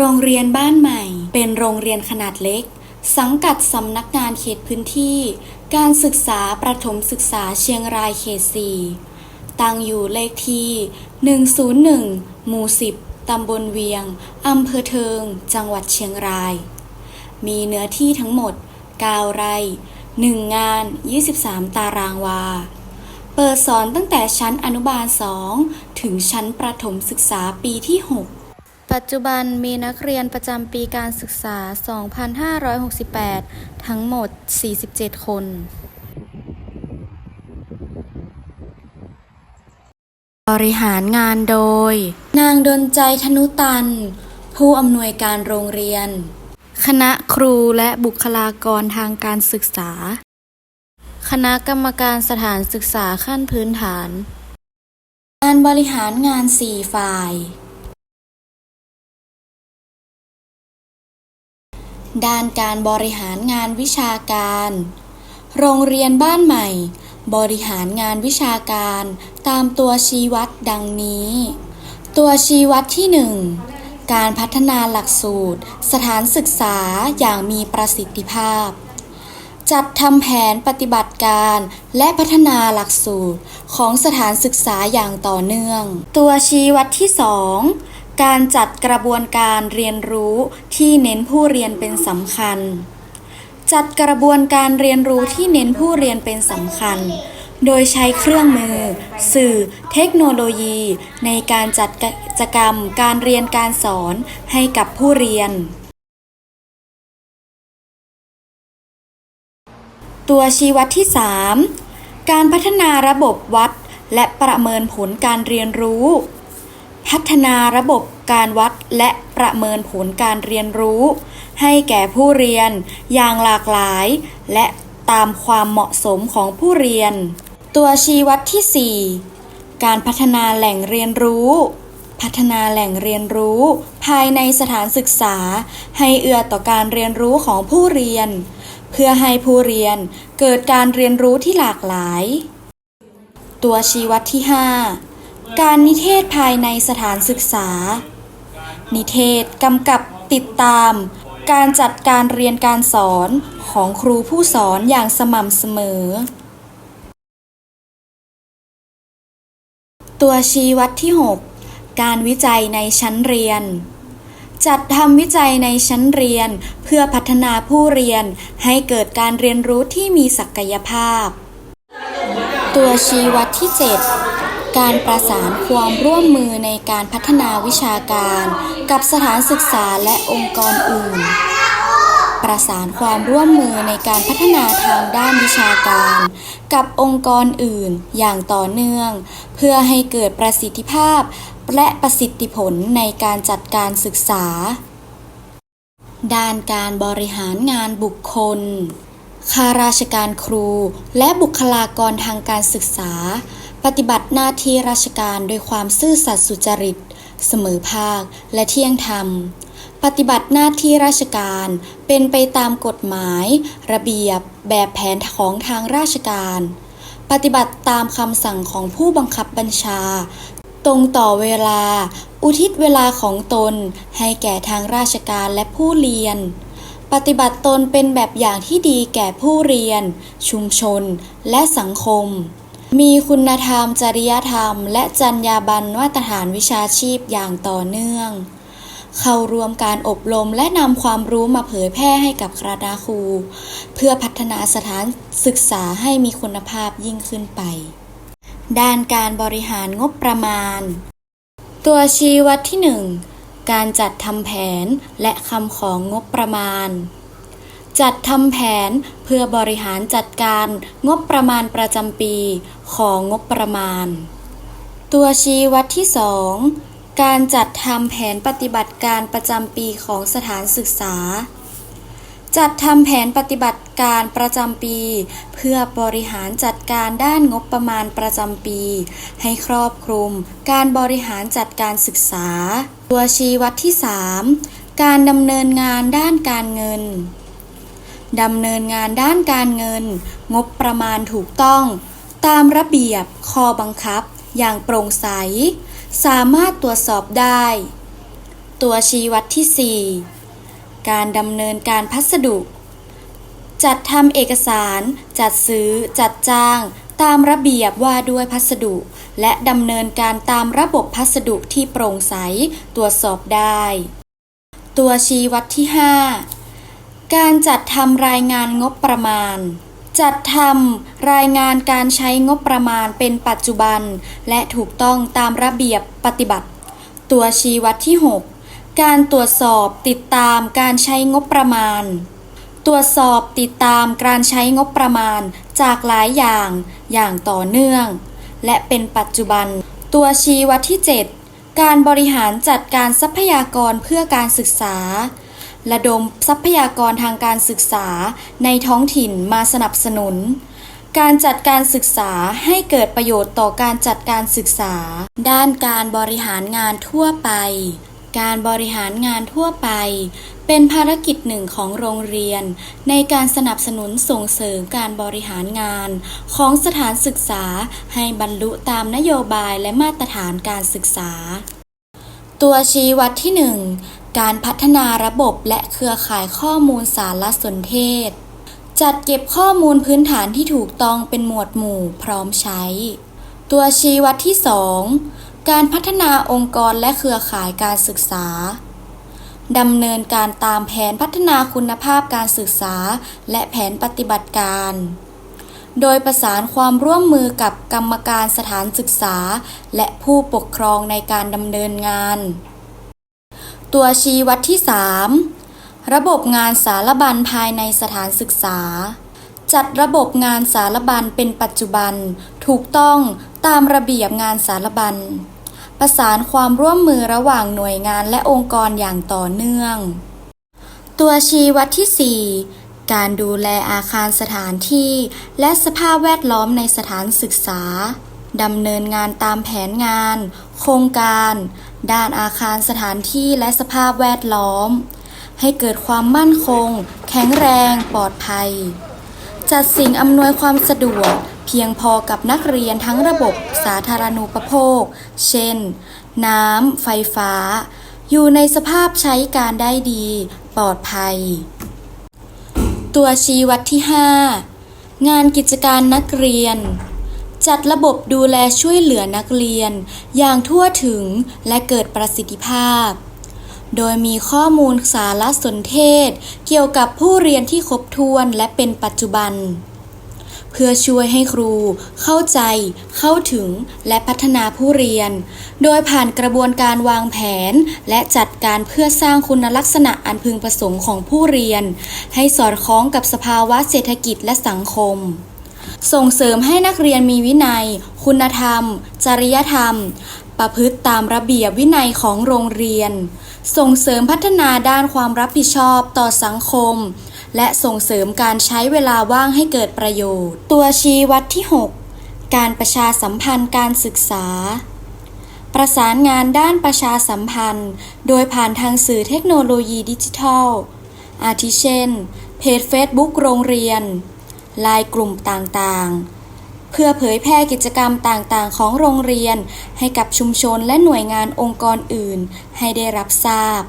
โรงเรียนบ้านใหม่ เป็นโรงเรียนขนาดเล็ก สังกัดสำนักงานเขตพื้นที่ การศึกษาประถมศึกษาเชียงรายเขต 4 ตั้งอยู่เลขที่ 101 หมู่ 10 ตำบลเวียง อำเภอเทิง จังหวัดเชียงราย มีเนื้อที่ทั้งหมด 9 ไร่ 1 งาน 23 ตารางวาเปิดสอนตั้งแต่ชั้นอนุบาล 2 ถึงชั้นประถมศึกษาปีที่ 6 ปัจจุบันมีนักเรียนประจำปีการศึกษา 2568 ทั้งหมด 47 คน บริหารงานโดย นางดนใจธนุตัน ผู้อำนวยการโรงเรียน คณะครูและบุคลากรทางการศึกษา คณะกรรมการสถานศึกษาขั้นพื้นฐาน การบริหารงาน 4 ฝ่าย ด้านการบริหารงานวิชาการ โรงเรียนบ้านใหม่ บริหารงานวิชาการ ตามตัวชี้วัดดังนี้ ตัวชี้วัดที่ 1 การพัฒนาหลักสูตร สถานศึกษาอย่างมีประสิทธิภาพ จัดทำแผนปฏิบัติการและพัฒนาหลักสูตรของสถานศึกษาอย่างต่อเนื่อง ตัวชี้วัดที่ 2 การจัดกระบวนการเรียนรู้ที่เน้นผู้เรียนเป็นสำคัญ จัดกระบวนการเรียนรู้ที่เน้นผู้เรียนเป็นสำคัญ โดยใช้เครื่องมือ สื่อ เทคโนโลยี ในการจัดกิจกรรมการเรียนการสอนให้กับผู้เรียน ตัวชี้วัดที่ 3 การพัฒนาระบบวัดและประเมินผลการเรียนรู้ พัฒนาระบบการวัดและประเมินผลการเรียนรู้ ให้แก่ผู้เรียนอย่างหลากหลาย และตามความเหมาะสมของผู้เรียน ตัวชี้วัดที่ 4 การพัฒนาแหล่งเรียนรู้ พัฒนาแหล่งเรียนรู้ ภายในสถานศึกษา ให้เอื้อต่อการเรียนรู้ของผู้เรียน เพื่อให้ผู้เรียนเกิดการเรียนรู้ที่หลากหลาย ตัวชี้วัดที่ 5 การนิเทศภายในสถานศึกษา นิเทศกำกับติดตาม การจัดการเรียนการสอนของครูผู้สอนอย่างสม่ำเสมอ ตัวชี้วัดที่ 6 การวิจัยในชั้นเรียน จัดทำวิจัยในชั้นเรียนเพื่อพัฒนาผู้เรียนให้เกิดการเรียนรู้ที่มีศักยภาพ ตัวชี้วัดที่ 7 การประสานความร่วมมือในการพัฒนาวิชาการ กับสถานศึกษาและองค์กรอื่น ประสานความร่วมมือในการพัฒนาทางด้านวิชาการ กับองค์กรอื่นอย่างต่อเนื่อง เพื่อให้เกิดประสิทธิภาพและประสิทธิผลในการจัดการศึกษา ด้านการบริหารงานบุคคลข้าราชการครูและบุคลากรทางการศึกษา ฏิบัติหน้าที่ราชการโดยความซื่อสัตย์สุจริต เสมอภาค และเที่ยงธรรม ปฏิบัติหน้าที่ราชการเป็นไปตามกฎหมาย ระเบียบ แบบแผนของทางราชการ ปฏิบัติตามคำสั่งของผู้บังคับบัญชา ตรงต่อเวลา อุทิศเวลาของตนให้แก่ทางราชการและผู้เรียนปฏิบัติตนเป็นแบบอย่างที่ดีแก่ผู้เรียน ชุมชน และสังคม มีคุณธรรม จริยธรรม และจรรยาบรรณมาตรฐานวิชาชีพอย่างต่อเนื่อง เข้าร่วมการอบรมและนำความรู้มาเผยแพร่ให้กับคณะครู เพื่อพัฒนาสถานศึกษาให้มีคุณภาพยิ่งขึ้นไป ด้านการบริหารงบประมาณ ตัวชี้วัดที่ 1 การจัดทำแผนและคำของงบประมาณ จัดทำแผนเพื่อบริหารจัดการงบประมาณประจำปีของงบประมาณ ตัวชี้วัดที่ 2 การจัดทำแผนปฏิบัติการประจำปีของสถานศึกษา จัดทำแผนปฏิบัติการประจำปี เพื่อบริหารจัดการด้านงบประมาณประจำปี ให้ครอบคลุมการบริหารจัดการศึกษา ตัวชี้วัดที่ 3 การดำเนินงานด้านการเงิน ดำเนินงานด้านการเงิน งบประมาณถูกต้อง ตามระเบียบข้อบังคับ อย่างโปร่งใส สามารถตรวจสอบได้ ตัวชี้วัดที่ 4 การดำเนินการพัสดุ จัดทำเอกสาร จัดซื้อ จัดจ้าง ตามระเบียบว่าด้วยพัสดุ และดำเนินการตามระบบพัสดุที่โปร่งใส ตรวจสอบได้ ตัวชี้วัดที่ 5 การจัดทำรายงานงบประมาณ จัดทำรายงานการใช้งบประมาณเป็นปัจจุบัน และถูกต้องตามระเบียบปฏิบัติ ตัวชี้วัดที่ 6 การตรวจสอบติดตามการใช้งบประมาณ ตรวจสอบติดตามการใช้งบประมาณจากหลายอย่างอย่างต่อเนื่อง และเป็นปัจจุบัน ตัวชี้วัดที่ 7 การบริหารจัดการทรัพยากรเพื่อการศึกษา ระดมทรัพยากรทางการศึกษาในท้องถิ่นมาสนับสนุน การจัดการศึกษาให้เกิดประโยชน์ต่อการจัดการศึกษา ด้านการบริหารงานทั่วไป การบริหารงานทั่วไป เป็นภารกิจหนึ่งของโรงเรียน ในการสนับสนุนส่งเสริมการบริหารงาน ของสถานศึกษาให้บรรลุตามนโยบายและมาตรฐานการศึกษาตัวชี้วัดที่ 1 การพัฒนาระบบและเครือข่ายข้อมูลสารสนเทศ จัดเก็บข้อมูลพื้นฐานที่ถูกต้องเป็นหมวดหมู่พร้อมใช้ ตัวชี้วัดที่ 2 การพัฒนาองค์กรและเครือข่ายการศึกษาดำเนินการตามแผนพัฒนาคุณภาพการศึกษา และแผนปฏิบัติการ โดยประสานความร่วมมือกับกรรมการสถานศึกษา และผู้ปกครองในการดำเนินงาน ตัวชี้วัดที่ 3 ระบบงานสารบัญภายในสถานศึกษา จัดระบบงานสารบัญเป็นปัจจุบัน ถูกต้องตามระเบียบงานสารบัญ ประสานความร่วมมือระหว่างหน่วยงานและองค์กรอย่างต่อเนื่อง ตัวชี้วัดที่ 4 การดูแลอาคารสถานที่ และสภาพแวดล้อมในสถานศึกษาดำเนินงานตามแผนงาน โครงการ ด้านอาคารสถานที่และสภาพแวดล้อม ให้เกิดความมั่นคง แข็งแรงปลอดภัย จัดสิ่งอำนวยความสะดวกเพียงพอกับนักเรียนทั้งระบบสาธารณูปโภค เช่น น้ำ ไฟฟ้า อยู่ในสภาพใช้การได้ดี ปลอดภัย ตัวชี้วัดที่ 5 งานกิจการนักเรียน จัดระบบดูแลช่วยเหลือนักเรียน อย่างทั่วถึงและเกิดประสิทธิภาพ โดยมีข้อมูลสารสนเทศ เกี่ยวกับผู้เรียนที่ครบถ้วนและเป็นปัจจุบัน เพื่อช่วยให้ครู เข้าใจ เข้าถึงและพัฒนาผู้เรียน โดยผ่านกระบวนการวางแผน และจัดการเพื่อสร้างคุณลักษณะอันพึงประสงค์ของผู้เรียน ให้สอดคล้องกับสภาวะเศรษฐกิจและสังคม ส่งเสริมให้นักเรียนมีวินัย คุณธรรม จริยธรรม ประพฤติตามระเบียบวินัยของโรงเรียน ส่งเสริมพัฒนาด้านความรับผิดชอบต่อสังคม และส่งเสริมการใช้เวลาว่างให้เกิดประโยชน์ ตัวชี้วัดที่ 6 การประชาสัมพันธ์การศึกษาประสานงานด้านประชาสัมพันธ์ โดยผ่านทางสื่อเทคโนโลยีดิจิทัล อาทิเช่น เพจ Facebook โรงเรียน ไลน์กลุ่มต่างๆ เพื่อเผยแพร่กิจกรรมต่างๆ ของโรงเรียน ให้กับชุมชนและหน่วยงานองค์กรอื่น ให้ได้รับทราบ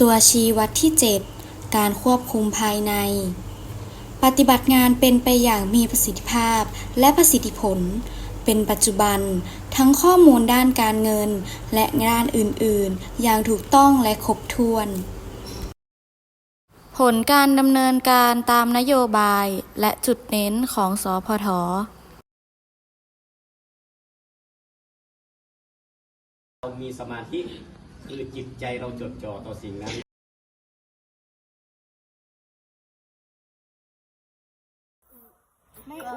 ตัวชี้วัดที่ 7 การควบคุมภายใน ปฏิบัติงานเป็นไปอย่างมีประสิทธิภาพและประสิทธิผล เป็นปัจจุบันทั้งข้อมูลด้านการเงินและงานอื่นๆ อย่างถูกต้องและครบถ้วน ผลการดำเนินการตามนโยบายและจุดเน้นของสพทเรามีสมาธิคือจิตใจเราจดจ่อต่อสิ่งนั้นก็